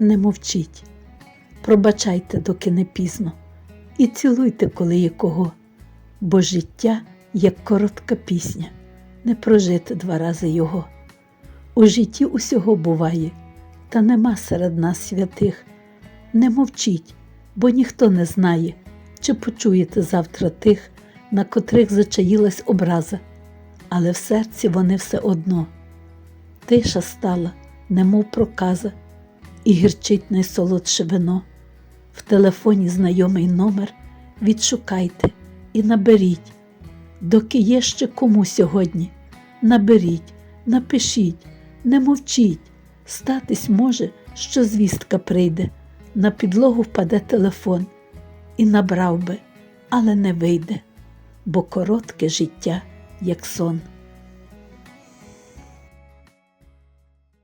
не мовчіть, пробачайте, доки не пізно, і цілуйте, коли є кого, бо життя як коротка пісня, не прожити два рази його. У житті усього буває, та нема серед нас святих. Не мовчіть, бо ніхто не знає, чи почуєте завтра тих, на котрих зачаїлась образа, але в серці вони все одно. Тиша стала, немов проказа, і гірчить найсолодше вино. В телефоні знайомий номер відшукайте і наберіть, доки є ще кому сьогодні. Наберіть, напишіть, не мовчіть, статись може, що звістка прийде, на підлогу впаде телефон і набрав би, але не вийде, бо коротке життя, як сон.